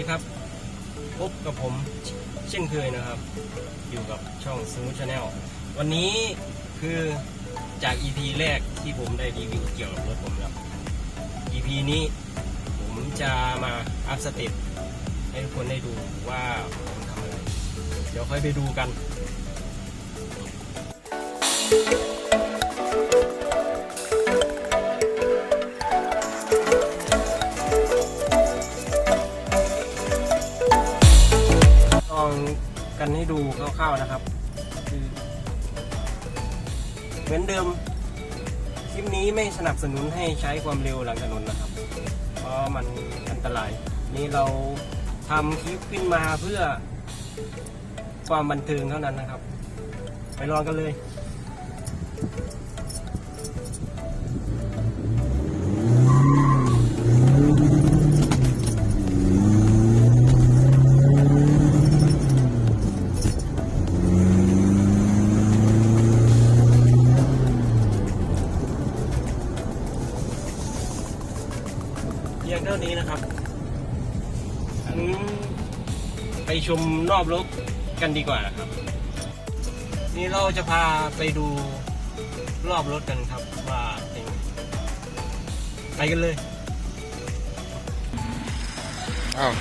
ดีครับ พบกับผมเช่นเคยนะครับ อยู่กับช่องสมูชาแนลวันนี้คือจาก EP แรกที่ผมได้รีวิวเกี่ยวกับรถผมครับ EP นี้ผมจะมาอัพสเตตให้ทุกคนได้ดูว่าผมทำอะไร เดี๋ยวค่อยไปดูกัน Thank you. องกันให้ดูคร่าวๆนะครับคือเหมือนเดิมคลิปนี้ไม่สนับสนุนให้ใช้ความเร็วหลังถนนนะครับ เพราะมันอันตราย นี่เราทำคลิปขึ้นมาเพื่อความบันเทิงเท่านั้นนะครับ ไปลองกันเลย พียงเท่านี้นะครับอันไปชมรอบรถกันดีกว่านะครับ นี่เราจะพาไปดูรอบรถกันครับว่าเป็นไปกันเลยอ้าว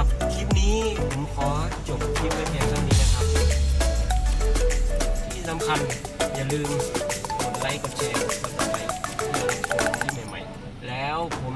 ับคลิปนี้ผมขอจบคลิปไว้เพียงเท่านี้นะครับ ที่สำคัญอย่าลืมกดไลค์กดแชร์กดติดตามที่ใหม่ๆ แล้วผม